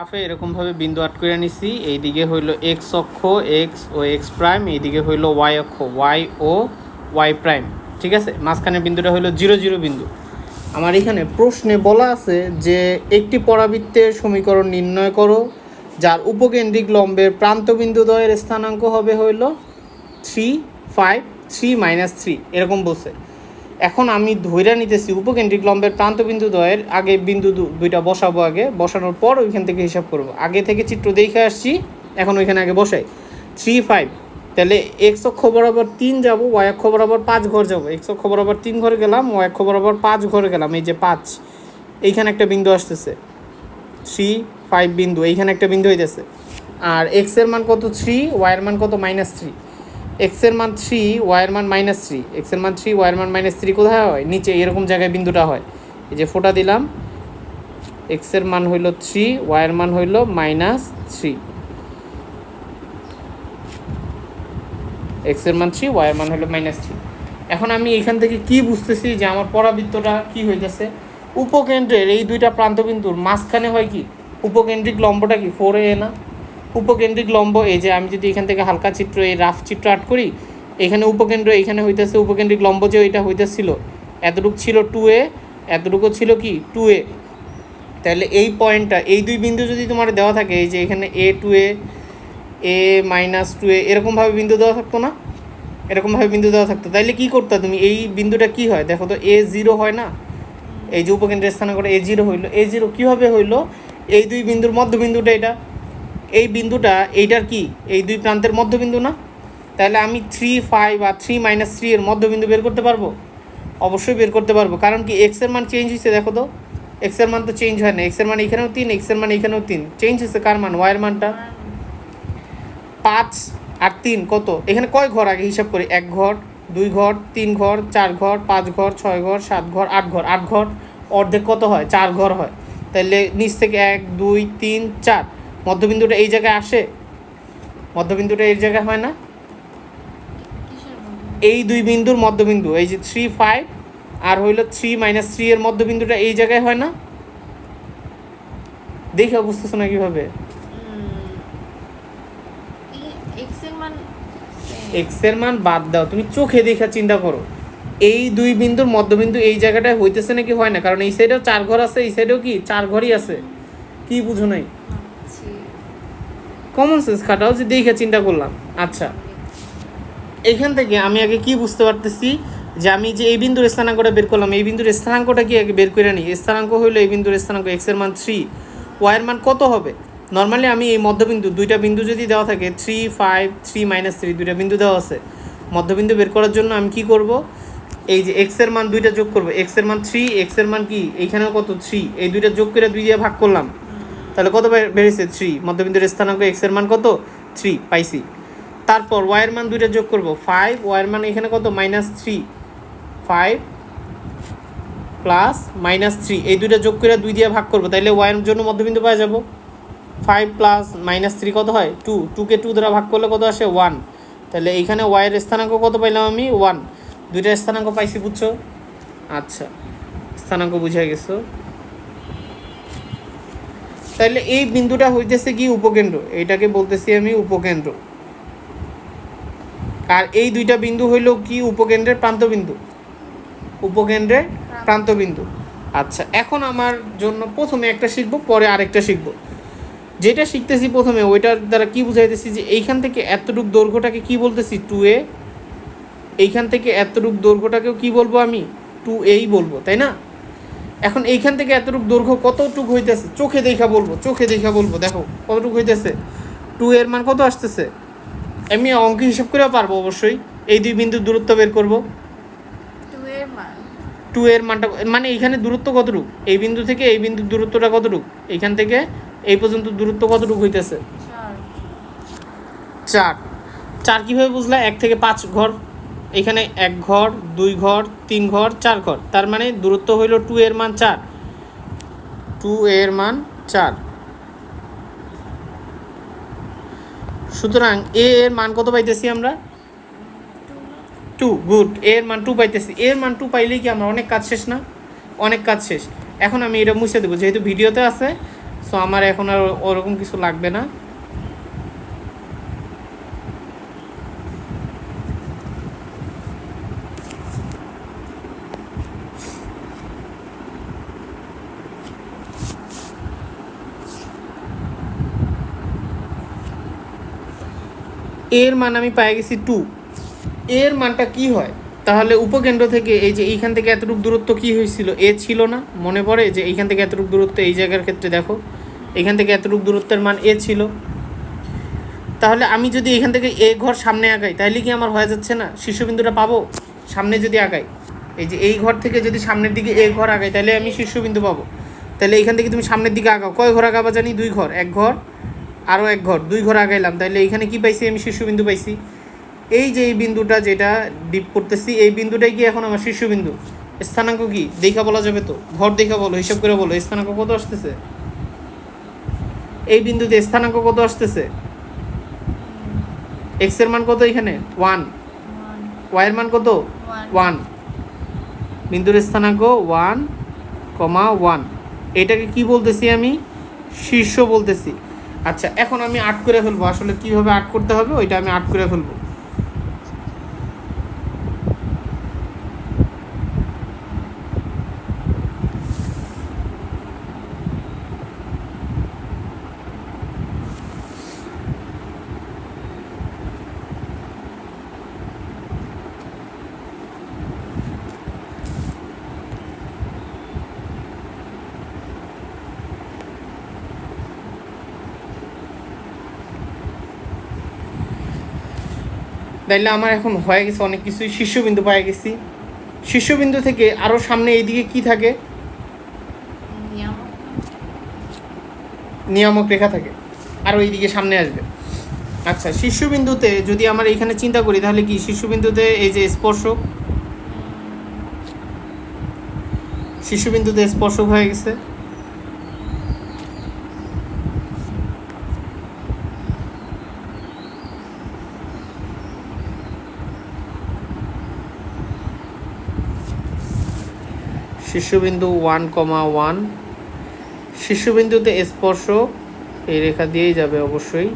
গ্রাফে এরকমভাবে বিন্দু আট করে নিছি। এইদিকে হইল এক্স অক্ষ এক্স ও এক্স প্রাইম এইদিকে হইল ওয়াই অক্ষ ওয়াই ও ওয়াই প্রাইম ঠিক আছে? মাঝখানের বিন্দুটা হইল জিরো জিরো বিন্দু। আমার এখানে প্রশ্নে বলা আছে যে একটি পরাবৃত্তের সমীকরণ নির্ণয় করো, যার উপকেন্দ্রিক লম্বের প্রান্তবিন্দু দ্বয়ের স্থানাঙ্ক হবে হইল three five three minus three এরকম বলছে। এখন আমি ধৈর্য নিতেছি উপকেন্দ্রিক লম্বের প্রান্তবিন্দু দ্বয়ের আগে বিন্দু দুইটা বসাবো আগে, বসানোর পর ওইখান থেকে হিসাব করব। আগে থেকে চিত্র দেখে আসছি, এখন ওইখানে আগে বসাই। থ্রি ফাইভ, তাহলে এক্স অক্ষ বরাবর তিন যাব ওয়াই অক্ষ বরাবর পাঁচ ঘর যাব। এক্স অক্ষ বরাবর তিন ঘর গেলাম ওয়াই অক্ষ বরাবর পাঁচ ঘর গেলাম, এই যে পাঁচ। এইখানে একটা বিন্দু আসতেছে। থ্রি ফাইভ বিন্দু, এইখানে একটা বিন্দু হইতেছে। আর এক্সের মান কত? থ্রি ওয়াইয়ের মান কত? Minus three. এক্সের মান থ্রি ওয়াইয়ের মান মাইনাস থ্রি এক্সের মান থ্রি ওয়াইয়ের মান মাইনাস থ্রি কোথায় হয়? নিচে এরকম জায়গায় বিন্দুটা হয়। এই যে ফোটা দিলাম। এক্সের মান হইল থ্রি ওয়াইয়ের মান হইল মাইনাস থ্রি এক্সের মান থ্রি ওয়াইয়ের মান হলো মাইনাস থ্রি এখন আমি এখান থেকে কি বুঝতেছি যে আমার পরাবৃত্তটা কি হইতেছে? উপকেন্দ্রের এই দুইটা প্রান্তবিন্দুর মাঝখানে হয় কি? উপকেন্দ্রিক লম্বটা কি? ফোর এ না? উপকেন্দ্রিক লম্ব, এই যে আমি যদি এখান থেকে হালকা চিত্র, এই রাফ চিত্র আট করি, এখানে উপকেন্দ্র, এখানে হইতেছে উপকেন্দ্রিক লম্ব যে ওইটা হইতেছিল। এতটুকু ছিল টু এ এতটুকু ছিল কি? টু এ তাহলে এই পয়েন্টটা এই দুই বিন্দু যদি তোমার দেওয়া থাকে, এই যে এখানে A two A A minus two A এরকমভাবে বিন্দু দেওয়া থাকতো না? এরকমভাবে বিন্দু দেওয়া থাকতো। তাইলে কী করতে তুমি? এই বিন্দুটা কি হয়? দেখো তো এ জিরো হয় না? এই যে উপকেন্দ্রের স্থানে করে এ জিরো হইল। এ জিরো কীভাবে হইল? এই দুই বিন্দুর মধ্যবিন্দুটা এটা। এই বিন্দুটা এইটার কি? এই দুই প্রান্তের মধ্যবিন্দু না? তাহলে আমি থ্রি ফাইভ আর থ্রি মাইনাস থ্রি এর মধ্যবিন্দু বের করতে পারব? অবশ্যই বের করতে পারব। কারণ কি এক্সের মান চেঞ্জ হয়েছে, দেখো তো। এক্সের মান তো চেঞ্জ হয় না। এক্সের মান এখানেও তিন এক্সের মান এখানেও তিন। চেঞ্জ হয়েছে কার মান? ওয়াই মানটা। পাঁচ আর তিন কত? এখানে কয় ঘর আগে হিসাব করি? এক ঘর, দুই ঘর, তিন ঘর, চার ঘর, পাঁচ ঘর, ছয় ঘর, সাত ঘর, আট ঘর। আট ঘর অর্ধেক কত হয়? চার ঘর হয়। তাহলে নিচ থেকে এক, দুই, তিন, চার। মধ্যবিন্দুটা এই জায়গায় আসে? মধ্যবিন্দুটা এই জায়গায় হয় না? এই দুই বিন্দুর মধ্যবিন্দু এই যে থ্রি ফাইভ আর হইল থ্রি মাইনাস থ্রি এর মধ্যবিন্দুটা এই জায়গায় হয় না? দেখে বুঝতেছো না কীভাবে? এক্সের মান এক্সের মান বাদ দাও তুমি চোখে দেখা চিন্তা করো। এই দুই বিন্দুর মধ্যবিন্দু এই জায়গাটায় হইতেছে নাকি হয় না? কারণ এই সাইডেও চার ঘর আছে এই সাইডেও কি? চার ঘরই আছে। কি বুঝো নাই? কমন সেন্স খাটাও যে দেখে চিন্তা করলাম। আচ্ছা। এখান থেকে আমি আগে কি বুঝতে পারতেছি? যে আমি যে এই বিন্দুর স্থানাঙ্কটা বের করলাম, এই বিন্দুর স্থানাঙ্কটা কি আগে বের করে নিই? স্থানাঙ্ক হইল এই বিন্দুর স্থানাঙ্ক এক্সের মান থ্রি ওয়াইয়ের মান কত হবে? নর্মালি আমি এই মধ্যবিন্দু, দুইটা বিন্দু যদি দেওয়া থাকে three five three minus three দুইটা বিন্দু দেওয়া আছে। মধ্যবিন্দু বের করার জন্য আমি কি করব? এই যে এক্সের মান দুইটা যোগ করব। এক্সের মান থ্রি এক্সের মান কি? এইখানেও কত? থ্রি এই দুইটা যোগ করে দুই দিয়ে ভাগ করলাম। তাহলে কত বেড়েছে থ্রি মধ্যবিন্দুর স্থানাঙ্ক এক্সের মান কত? থ্রি পাইছি। তারপর ওয়াইয়ের মান দুইটা যোগ করব। ফাইভ ওয়াইয়ের মান এখানে কত? Minus three five plus minus three এই দুইটা যোগ করে দুই দিয়ে ভাগ করব। তাইলে ওয়াইয়ের জন্য মধ্যবিন্দু পাওয়া যাব। ফাইভ প্লাস মাইনাস থ্রি কত হয়? টু টুকে টু দ্বারা ভাগ করলে কত আসে? ওয়ান তাহলে এইখানে ওয়াইয়ের স্থানাঙ্ক কত পাইলাম আমি? ওয়ান দুইটা স্থানাঙ্ক পাইছি, বুঝছ? আচ্ছা। স্থানাঙ্ক বুঝে গেছো। তাহলে এই বিন্দুটা হইতেছে কি উপকেন্দ্র? এইটাকে বলতেছি আমি উপকেন্দ্র। আর এই দুইটা বিন্দু হইল কি উপকেন্দ্রের প্রান্তবিন্দু? উপকেন্দ্রের প্রান্তবিন্দু। আচ্ছা এখন আমার জন্য প্রথমে একটা শিখব পরে আরেকটা শিখব। যেটা শিখতেছি প্রথমে ওইটার দ্বারা কি বুঝাইতেছি যে এইখান থেকে এতটুক দৈর্ঘ্যটাকে কি বলতেছি? টু এ এইখান থেকে এতটুক দৈর্ঘ্যটাকেও কি বলব আমি? টু এই বলব তাই না? এখন এইখান থেকে এতটুক দৈর্ঘ্য কতটুক হইতেছে? চোখে দেখা বলব চোখে দেখা বলব দেখো কতটুকু হইতেছে? টু এর মান কত আসতেছে? এমনি অঙ্ক হিসাব করেও পারব অবশ্যই। এই দুই বিন্দুর দূরত্ব বের করব। টু এর মানটা মানে এইখানে দূরত্ব কতটুক? এই বিন্দু থেকে এই বিন্দুর দূরত্বটা কতটুক? এইখান থেকে এই পর্যন্ত দূরত্ব কতটুক হইতেছে? চার। চার কীভাবে বুঝলা? এক থেকে পাঁচ ঘর এখানে এক ঘর, দুই ঘর, তিন ঘর, চার ঘর। তার মানে দূরত্ব হইল টু এর মান চার। টু এর মান চার। সুতরাং এ এর মান কত পাইতেছি আমরা? টু গুড এর মান টু পাইতেছি। এর মান টু পাইলেই কি আমরা অনেক কাজ শেষ না? অনেক কাজ শেষ। এখন আমি এটা মুছে দেবো। যেহেতু ভিডিওতে আছে সো আমার এখন আর ওরকম কিছু লাগবে না। এর মান আমি পেয়ে গেছি টু এর মানটা কি হয়? তাহলে উপকেন্দ্র থেকে এই যে এইখান থেকে এতটুকু দূরত্ব কি হয়েছিল? এ ছিল না। মনে পড়ে যে এইখান থেকে এতটুকু দূরত্ব এই জায়গার ক্ষেত্রে দেখো। এখান থেকে এতটুকু দূরত্বের মান এ ছিল। তাহলে আমি যদি এখান থেকে এ ঘর সামনে আগাই তাহলে কি আমার হয়ে যাচ্ছে না? শীর্ষবিন্দুটা পাবো? সামনে যদি আগাই। এই যে এই ঘর থেকে যদি সামনের দিকে এ ঘর আগাই তাহলে আমি শীর্ষবিন্দু পাবো। তাহলে এইখান থেকে তুমি সামনের দিকে আগাও। কয় ঘর আগাবা জানি? দুই ঘর। এক ঘর আরও এক ঘর, দুই ঘর আগাইলাম। তাহলে এইখানে কি পাইছি? আমি শীর্ষবিন্দু পাইছি। এই যে এই বিন্দুটা যেটা ডিপ করতেছি, এই বিন্দুটাই কি এখন আমার শীর্ষবিন্দু স্থানাঙ্ক কি? দেখা বলা যাবে তো। ঘর দেখা বলো, হিসাব করে বলো, স্থানাঙ্ক কত আসতেছে? এই বিন্দুতে স্থানাঙ্ক কত আসতেছে? এক্সের মান কত এখানে? ওয়ান ওয়াই এর মান কত? ওয়ান বিন্দুর স্থানাঙ্ক ওয়ান কমা ওয়ান এটাকে কি বলতেছি আমি? শীর্ষ বলতেছি। আচ্ছা এখন আমি আট করে ফেলব। আসলে কীভাবে আট করতে হবে, ওইটা আমি আট করে ফেলব। তাইলে আমার এখন হয়ে গেছে অনেক কিছুই। শীর্ষবিন্দু পাই গেছি। শীর্ষবিন্দু থেকে আরও সামনে এইদিকে কি থাকে? নিয়ামক। রেখা থাকে। আর এইদিকে সামনে আসবে। আচ্ছা শীর্ষবিন্দুতে যদি আমার এখানে চিন্তা করি, তাহলে কি শীর্ষবিন্দুতে এই যে স্পর্শক শীর্ষবিন্দুতে স্পর্শক হয়ে গেছে। শীর্ষবিন্দু ওয়ান কমা ওয়ান। শীর্ষবিন্দুতে স্পর্শ এই রেখা দিয়েই যাবে অবশ্যই।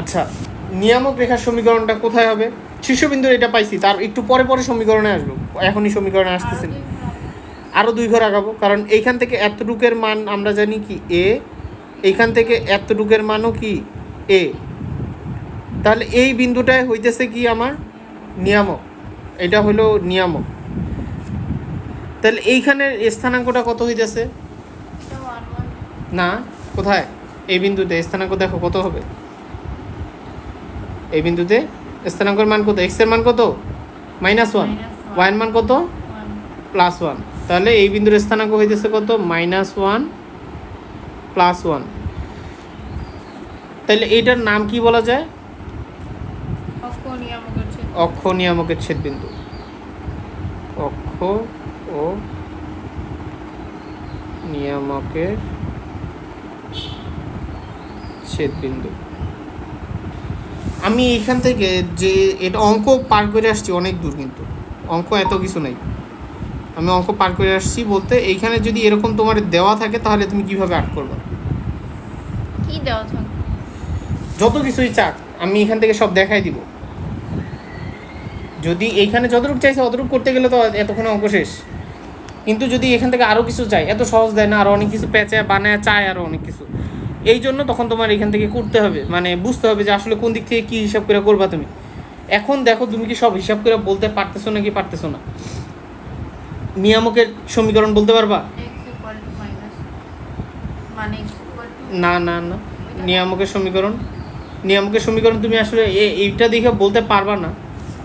আচ্ছা নিয়ামক রেখার সমীকরণটা কোথায় হবে? শীর্ষবিন্দুর এটা পাইছি তার একটু পরে পরে সমীকরণে আসব এখনই সমীকরণে আসতেছি। না আরও দুই ঘর আগাবো কারণ এইখান থেকে এতটুকের মান আমরা জানি কি এ এইখান থেকে এতটুকের মানও কি এ? তাহলে এই বিন্দুটায় হইতেছে কি আমার? নিয়ামক। এটা হলো নিয়ামক। তাহলে এইখানের স্থানাঙ্কটা কত হইতেছে? ওয়ান ওয়ান না, কোথায়? এই বিন্দুতে। স্থানাঙ্ক দেখো কত হবে? এই বিন্দুতে। স্থানাঙ্কের মান কত? এক্সের মান কত? মাইনাস ওয়ানের মান কত? প্লাস ওয়ান তাহলে এই বিন্দুর স্থানাঙ্ক হইতেছে কত? মাইনাস ওয়ান প্লাস ওয়ান তাহলে এইটার নাম কি বলা যায়? অক্ষ নিয়ামকের ছেদ অক্ষ বিন্দু। অক্ষ ও নিয়ামকের ছেদ বিন্দু। আমি এখান থেকে যে এটা অঙ্ক পার করে আসছি অনেক দূর কিন্তু। অঙ্ক এত কিছু নাই। আমি অঙ্ক পার করে আসছি বলতে এইখানে যদি এরকম তোমার দেওয়া থাকে তাহলে তুমি কীভাবে আট করবে? কি দেওয়া থাকবে যত কিছুই চাক আমি এখান থেকে সব দেখাই দিব। যদি এইখানে যতটুকু চাইছে অতটুকু করতে গেলে তো এতক্ষণে অঙ্ক শেষ। কিন্তু যদি এখান থেকে আরও কিছু চাই এত সহজ দেয় না আরও অনেক কিছু পেঁচে বানায় চায় আরও অনেক কিছু। এই জন্য তখন তোমার এখান থেকে করতে হবে মানে বুঝতে হবে যে আসলে কোন দিক থেকে কী হিসাব করে করবা তুমি। এখন দেখো তুমি কি সব হিসাব করে বলতে পারতেছো না কি পারতেছো না। নিয়ামকের সমীকরণ বলতে পারবা? মানে না না না নিয়ামকের সমীকরণ। নিয়ামকের সমীকরণ তুমি আসলে এইটা দেখে বলতে পারবা না।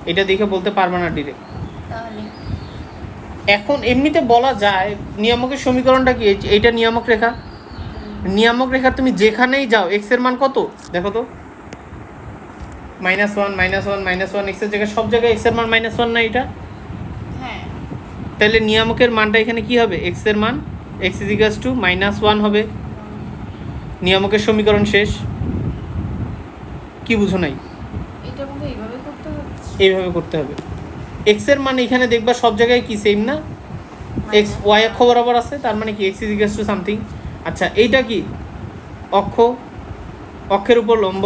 এটা দেখে বলতে পারবা না ডিরেক্ট এখন এমনিতে বলা যায় নিয়ামকের সমীকরণটা কি? এই- এইটা নিয়ামক রেখা। নিয়ামক রেখা তুমি যেখানেই যাও এক্সের মান কত? দেখো তো। Minus one minus one minus one এক্সের জায়গায় সব জায়গায় এক্সের মান মাইনাস ওয়ান না এটা হ্যাঁ। তাহলে নিয়ামকের মানটা এখানে কি হবে? এক্সের মান x is equals to minus one হবে। নিয়ামকের সমীকরণ শেষ। কি বুঝো নাই? এইভাবে করতে হবে। এক্সের মানে এখানে দেখবা সব জায়গায় কি সেম না? এক্স ওয়াই অক্ষ বরাবর আছে তার মানে কি x is equals to something আচ্ছা এইটা কি? অক্ষ অক্ষের উপর লম্ব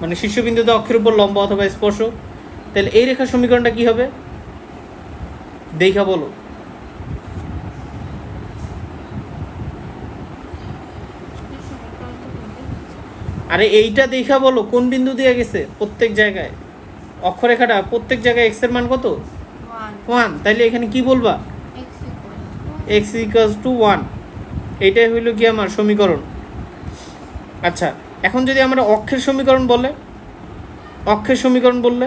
মানে শীর্ষবিন্দুতে অক্ষের উপর লম্ব অথবা স্পর্শ। তাহলে এই রেখার সমীকরণটা কি হবে? দেখা বলো সমীকরণ তো ভুলে গেছি। আরে এইটা দেখা বলো কোন বিন্দু দিয়ে গেছে? প্রত্যেক জায়গায়। অক্ষরেখাটা প্রত্যেক জায়গায় এক্সের মান কত? ওয়ান তাইলে এখানে কি বলবা? এক্স ইকাস টু ওয়ান এইটাই হইল কি আমার সমীকরণ। আচ্ছা এখন যদি আমরা অক্ষের সমীকরণ বলে? অক্ষের সমীকরণ বললে?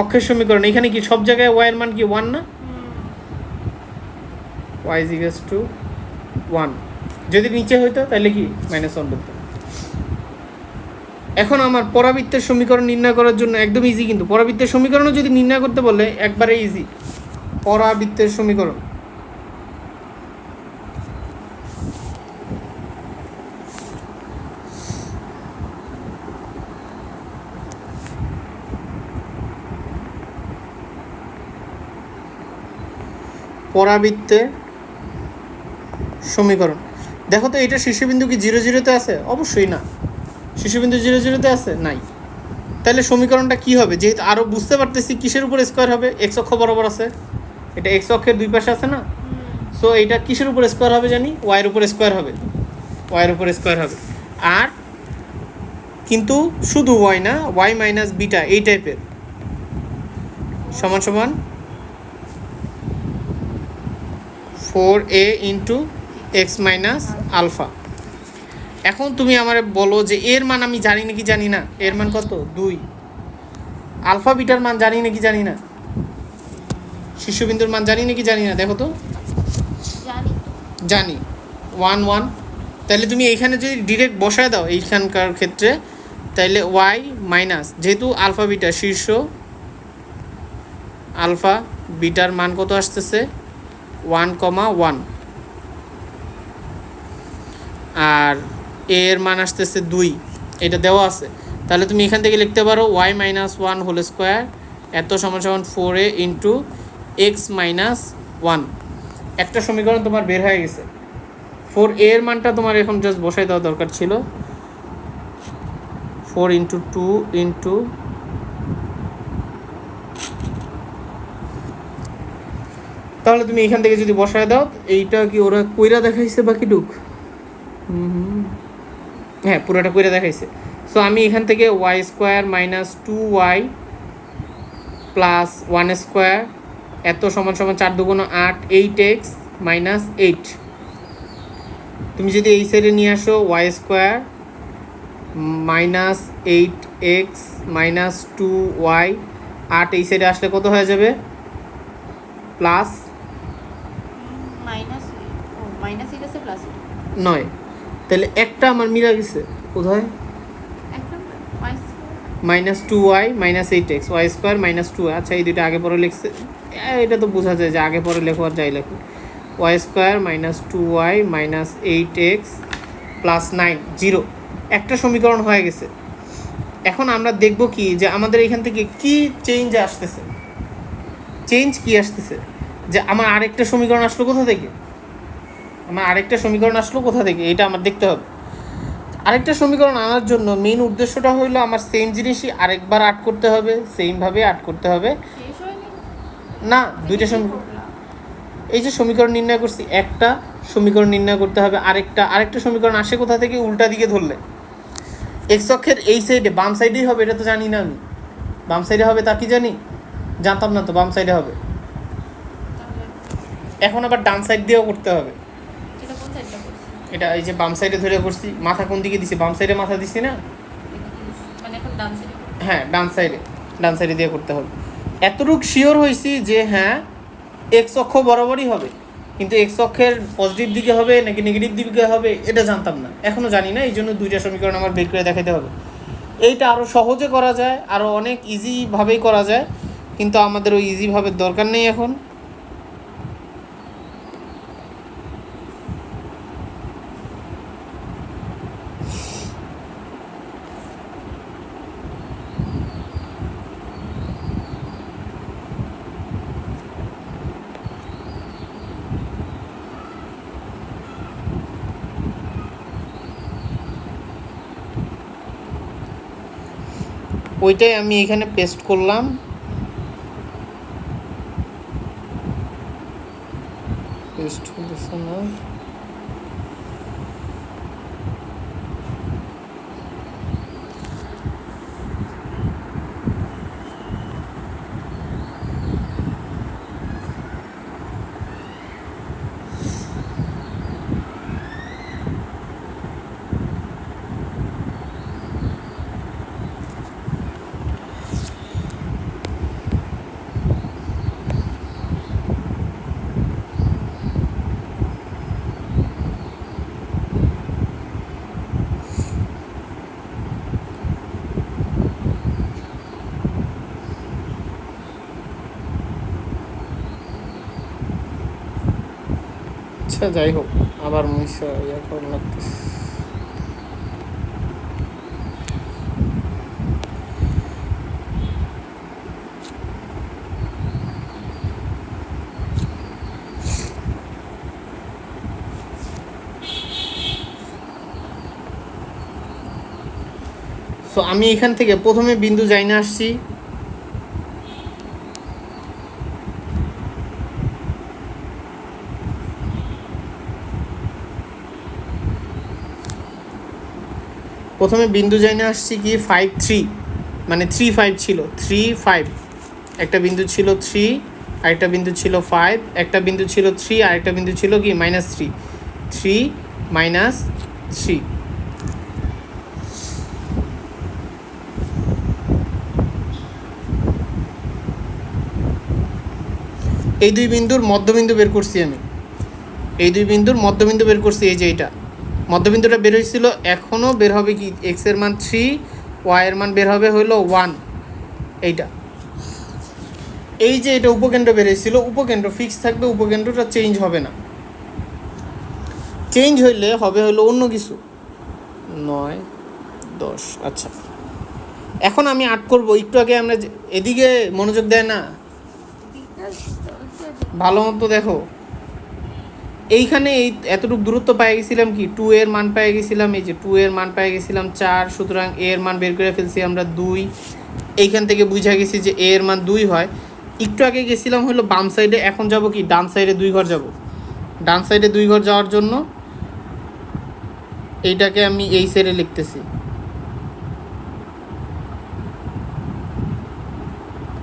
অক্ষের সমীকরণ এখানে কি সব জায়গায় ওয়াই এর মান কি ওয়ান না? ওয়াই ইকাস টু ওয়ান যদি নিচে হইতো, তাহলে কি? মাইনাস ওয়ান বলতো। এখন আমার পরাবৃত্তের সমীকরণ নির্ণয় করার জন্য একদম ইজি কিন্তু পরাবৃত্তের সমীকরণও যদি নির্ণয় করতে বলে, একবারে ইজি পরাবৃত্তের সমীকরণ। পরাবৃত্তের সমীকরণ। দেখো তো, এটা শীর্ষবিন্দু কি জিরো জিরোতে আছে? অবশ্যই না। শীর্ষবিন্দু জিরো জিরোতে আছে? নাই। তাহলে সমীকরণটা কি হবে? যেহেতু আরও বুঝতে পারতেছি কিসের উপর স্কোয়ার হবে এক্স অক্ষ বরাবর আছে। এটা এক্স অক্ষের দুই পাশে আছে না? সো এটা কিসের উপর স্কোয়ার হবে জানি? ওয়াইয়ের উপর স্কোয়ার হবে। ওয়াইয়ের উপর স্কোয়ার হবে। আর কিন্তু শুধু ওয়াই না ওয়াই মাইনাস বিটা এই টাইপের সমান সমান four A into x minus alpha. এখন তুমি আমার বলো যে এর মান আমি জানি নাকি জানি না। এর মান কত? দুই। আলফা বিটার মান জানি নাকি জানি না। শীর্ষবিন্দুর মান জানি নাকি জানি না? দেখো তো। জানি। One one. তাহলে তুমি এইখানে যদি ডিরেক্ট বসায় দাও এইখানকার ক্ষেত্রে তাহলে ওয়াই মাইনাস যেহেতু আলফা বিটা শীর্ষ আলফা বিটার মান কত আসতেছে? One comma one. আর এর মান আসতেছে দুই, এটা দেওয়া আছে। তাহলে তুমি এখান থেকে লিখতে পারো y minus one whole square এত সমান সমান four A into x minus one একটা সমীকরণ তোমার বের হয়ে গেছে। ফোর এর মানটা তোমার এখন জাস্ট বসাই দেওয়া দরকার ছিল। ফোর ইন্টু টু ইন্টু তাহলে তুমি এখান থেকে যদি বসায় দাও, এইটা কি ওরা কইরা দেখাইছে হুম হুম। হ্যাঁ পুরোটা কইরা দেখাইছে। সো আমি এখান থেকে y square minus two y plus one square এত সমান সমান চার দুগুণ আট এইট এক্স মাইনাস এইট তুমি যদি এই সাইডে নিয়ে আসো y square minus eight x minus two y আট এই সাইডে আসলে কত হয়ে যাবে? প্লাস এটা নয়। তাহলে একটা আমার মিলা গেছে। কোথায়? Minus two y minus eight x y square minus two আচ্ছা এই দুইটা আগে পরে লিখছে। এটা তো বোঝা যায় যে আগে পরে লেখো আর যাই লেখো। Y square minus two y minus eight x plus nine zero একটা সমীকরণ হয়ে গেছে। এখন আমরা দেখব কি যে আমাদের এখান থেকে কি চেঞ্জ আসতেছে। চেঞ্জ কি আসতেছে? যে আমার আরেকটা সমীকরণ আসলো কোথা থেকে? আমার আরেকটা সমীকরণ আসলো কোথা থেকে? এটা আমার দেখতে হবে। আরেকটা সমীকরণ আনার জন্য মেন উদ্দেশ্যটা হইল আমার সেম জিনিসই আরেকবার আট করতে হবে সেমভাবে আট করতে হবে। না দুইটা সমীকরণ এই যে সমীকরণ নির্ণয় করছি একটা সমীকরণ নির্ণয় করতে হবে আরেকটা আরেকটা সমীকরণ আসে কোথা থেকে? উল্টা দিকে ধরলে। এক্স অক্ষের এই সাইডে বাম সাইডেই হবে এটা তো জানি না আমি। বাম সাইডে হবে তা কি জানি? জানতাম না তো বাম সাইডে হবে। এখন আবার ডান সাইড দিয়েও করতে হবে এটা কোন সাইডটা করছি এটা এই যে বাম সাইডে ধরে করছি মাথা কোন দিকে দিছি? বাম সাইডে মাথা দিছি না? মানে হ্যাঁ ডান সাইডে ডান সাইডে দিয়ে করতে হবে। এতটুক শিওর হয়েছি যে হ্যাঁ এক্স অক্ষ বরাবরই হবে। কিন্তু এক্স অক্ষের পজিটিভ দিকে হবে নাকি নেগেটিভ দিকে হবে এটা জানতাম না। এখনও জানি না এই জন্য দুইটা সমীকরণ আমার বের করে দেখাতে হবে। এইটা আরও সহজে করা যায় আরও অনেক ইজিভাবেই করা যায়। কিন্তু আমাদের ওই ইজিভাবে দরকার নেই এখন। ওইটাই আমি এখানে পেস্ট করলাম। পেস্ট হতেছে না। আচ্ছা যাই হোক, আবার ইয়া করার লাগতেছে। আমি এখান থেকে প্রথমে বিন্দু যাই না আসছি। প্রথমে বিন্দু যাইনে আসছি কি ফাইভ থ্রি মানে থ্রি ফাইভ ছিল থ্রি ফাইভ একটা বিন্দু ছিল থ্রি আরেকটা বিন্দু ছিল ফাইভ একটা বিন্দু ছিল থ্রি আরেকটা বিন্দু ছিল কি minus three three minus three এই দুই বিন্দুর মধ্যবিন্দু বের করছি আমি। এই দুই বিন্দুর মধ্যবিন্দু বের করছি এই যে এইটা। মধ্যবিন্দুটা বের হয়েছিল, এখনও বের হবে কি? এক্সের মান থ্রি ওয়াই এর মান বের হবে হলো ওয়ান এইটা। এই যে এটা উপকেন্দ্র বের হয়েছিল, উপকেন্দ্র ফিক্স থাকবে, উপকেন্দ্রটা চেঞ্জ হবে না। চেঞ্জ হইলে হবে হলো অন্য কিছু। নয়, দশ আচ্ছা। এখন আমি আট করব, একটু আগে আমরা এদিকে মনোযোগ দেয় না। ভালো মতো দেখো। এইখানে এই এতটুকু দূরত্ব পেয়ে গেছিলাম কি? টু এর মান পেয়ে গেছিলাম, এই যে টু এর মান পেয়ে গেছিলাম চার, সুতরাং এ এর মান বের করে ফেলছি আমরা দুই। এইখান থেকে বুঝা গেছি যে এ এর মান দুই হয়। একটু আগে গেছিলাম হলো বাম সাইডে এখন যাব কি? ডান সাইডে দুই ঘর যাব। ডান সাইডে দুই ঘর যাওয়ার জন্য এইটাকে আমি এই সাইডে লিখতেছি।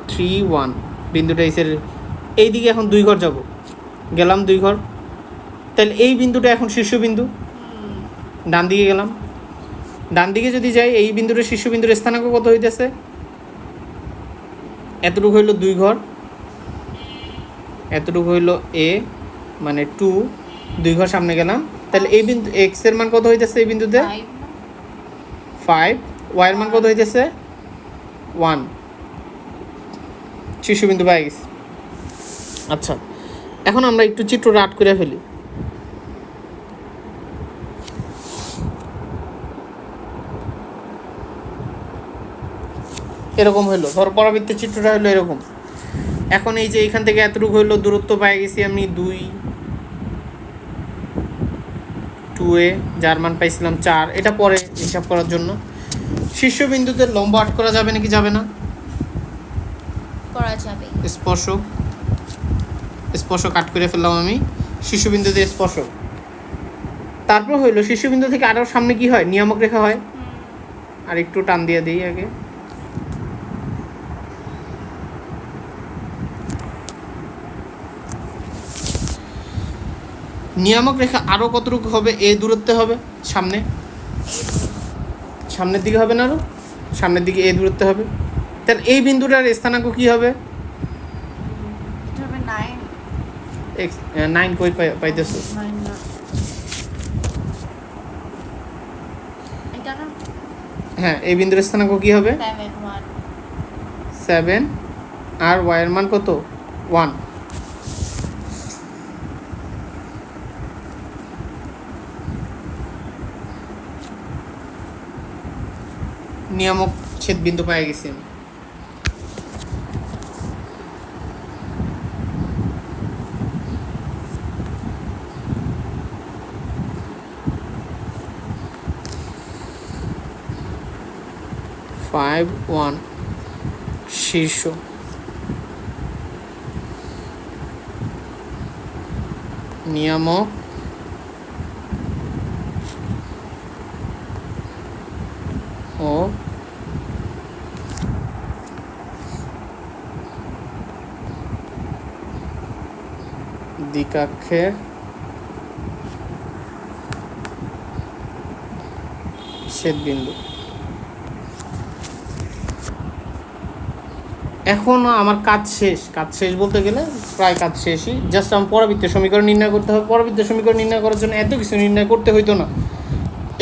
থ্রি ওয়ান বিন্দুটা এই সাইডে এইদিকে এখন দুই ঘর যাব। গেলাম দুই ঘর। তাহলে এই বিন্দুটা এখন শীর্ষবিন্দু। ডান দিকে গেলাম। ডান দিকে যদি যাই এই বিন্দুটা শীর্ষবিন্দুর স্থানাঙ্ক কত হইতেছে। এতটুকু হইল দুই ঘর। এতটুকু হইল এ মানে টু। দুই ঘর সামনে গেলাম। তাহলে এই বিন্দু এক্সের মান কত হইতেছে এই বিন্দুতে? ফাইভ। ওয়াই এর মান কত হইতেছে? ওয়ান। শীর্ষবিন্দু গেছি। আচ্ছা এখন আমরা একটু চিত্রটা আট করে ফেলি। এরকম হইল। ধর পরবর্তী চিত্রটা হলো এরকম। এখন এই যে এখান থেকে এতটুকু হইল দূরত্ব পেয়ে গেছি আমি দুই টু এ যার মান পাইছিলাম চার। এটা পরে হিসাব করার জন্য। শীর্ষবিন্দুতে লম্বা আট করা যাবে নাকি যাবে না? করা যাবে। স্পর্শক। স্পর্শক কাট করে ফেললাম আমি। শিশুবিন্দুতে স্পর্শক। তারপর হইল শিশুবিন্দু থেকে আরও সামনে কি হয়? নিয়ামক রেখা হয়। আর একটু টান দিয়ে দিই আগে। নিয়ামক রেখা আরও কতটুকু হবে? এ দূরত্বে হবে। সামনে। সামনের দিকে হবে না আরও সামনের দিকে এ দূরত্বে হবে। তাহলে এই বিন্দুটার স্থানাঙ্ক কী হবে? হবে নাইন কই পাই- পাইতেছো? হ্যাঁ এই বিন্দুর স্থানাঙ্ক কি হবে? সেভেন আর ওয়াইয়ের মান কত? ওয়ান নিয়ামক ছেদবিন্দু পাই গেছি আমি। ফাইভ ওয়ান শীর্ষ। নিয়ামক। ও দ্বিকাক্ষের ছেদবিন্দু। এখনও আমার কাজ শেষ। কাজ শেষ বলতে গেলে প্রায় কাজ শেষই। জাস্ট আমার পরবৃত্তের সমীকরণ নির্ণয় করতে হবে। পরবৃত্তের সমীকরণ নির্ণয় করার জন্য এত কিছু নির্ণয় করতে হইতো না।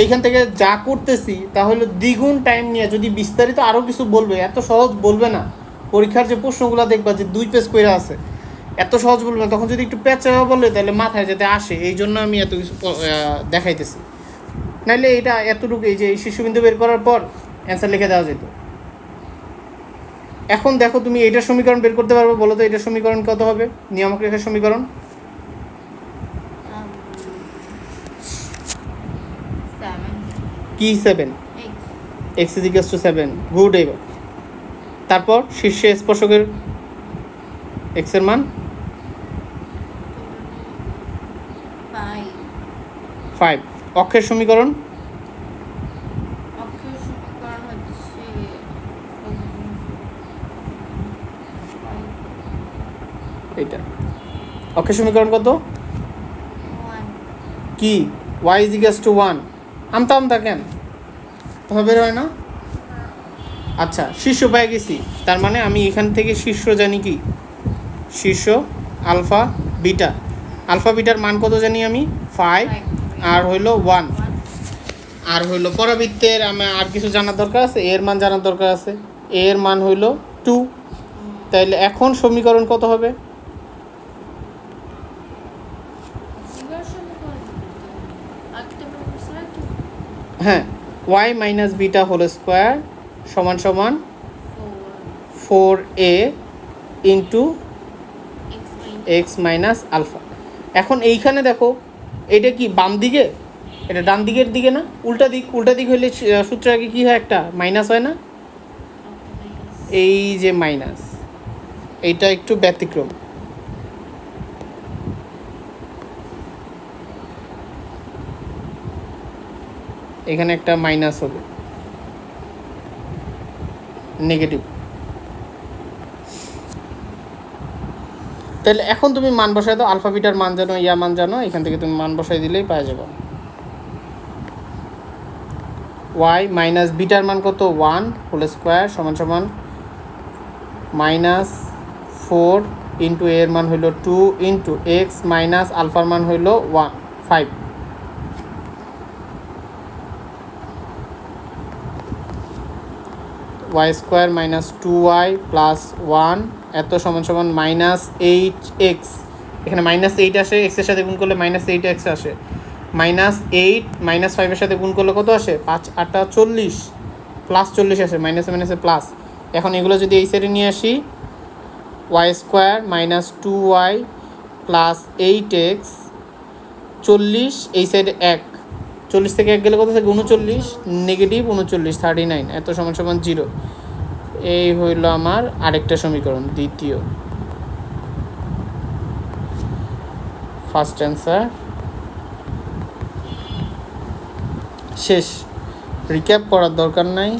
এইখান থেকে যা করতেছি তাহলে দ্বিগুণ টাইম নিয়ে যদি বিস্তারিত আরও কিছু বলবে, এত সহজ বলবে না। পরীক্ষার যে প্রশ্নগুলো দেখবা যে দুই পেজ করে আছে। এত সহজ বলবে না তখন যদি একটু পেঁচা বলে তাহলে মাথায় যাতে আসে এই জন্য আমি এত কিছু দেখাইতেছি। নাইলে এটা এতটুকু এই যে এই শীর্ষবিন্দু বের করার পর অ্যান্সার লিখে দেওয়া যেত। এখন দেখো তুমি এইটার সমীকরণ বের করতে পারবে বলো তো এটার সমীকরণ কত হবে? নিয়ামক রেখার সমীকরণ? Um, কি seven. X is equals to seven good এবার তারপর শীর্ষে স্পর্শকের এক্সের মান? ফাইভ অক্ষের সমীকরণ? এইটা। অক্ষের সমীকরণ কত? কি? Y is equals to one আমতা আমতা কেন? কথা বের হয় না? আচ্ছা শীর্ষ পেয়ে গেছি। তার মানে আমি এখান থেকে শীর্ষ জানি কি? শীর্ষ আলফা বিটা। আলফা বিটার মান কত জানি আমি? ফাইভ আর হইল ওয়ান আর হইল পরাবৃত্তের আমার আর কিছু জানার দরকার আছে? এর মান জানার দরকার আছে। এর মান হইল টু তাইলে এখন সমীকরণ কত হবে? হ্যাঁ y minus beta whole square সমান সমান four A into x minus alpha এখন এইখানে দেখো এটা কি বাম দিকে? এটা ডান দিকের দিকে না? উল্টা দিক উল্টা দিক হইলে সূত্র আগে কী হয় একটা? মাইনাস হয় না? এই যে মাইনাস এইটা একটু ব্যতিক্রম। এখানে একটা মাইনাস হবে। নেগেটিভ তাহলে এখন তুমি মান বসায় দাও, আলফা বিটার মান জানো, ইয়া মান জানো, এখান থেকে তুমি মান বসাই দিলেই পাওয়া যাবে। ওয়াই মাইনাস বিটার মান কত? ওয়ান হোল স্কোয়ার সমান সমান মাইনাস ফোর ইন্টু এর মান হইল টু ইন্টু এক্স মাইনাস আলফার মান হইল one five y square minus two y plus one এত সমান সমান মাইনাস এইট এক্স এখানে মাইনাস এইট আসে এক্সের সাথে গুণ করলে মাইনাস এইট এক্স আসে। মাইনাস এইট মাইনাস ফাইভের সাথে গুণ করলে কত আসে? পাঁচ, আটটা, চল্লিশ। প্লাস চল্লিশ আসে মাইনাসে মাইনাসে প্লাস এখন এগুলো যদি এই সাইডে নিয়ে আসি y square minus two y plus eight x চল্লিশ, এই সাইডে এক। চল্লিশ থেকে এক গেলে কত থাকে উনচল্লিশ। নেগেটিভ উনচল্লিশ থার্টি নাইন এত সমান সমান জিরো এই হইল আমার আরেকটা সমীকরণ দ্বিতীয়। ফার্স্ট অ্যান্সার শেষ। রিক্যাপ করার দরকার নাই।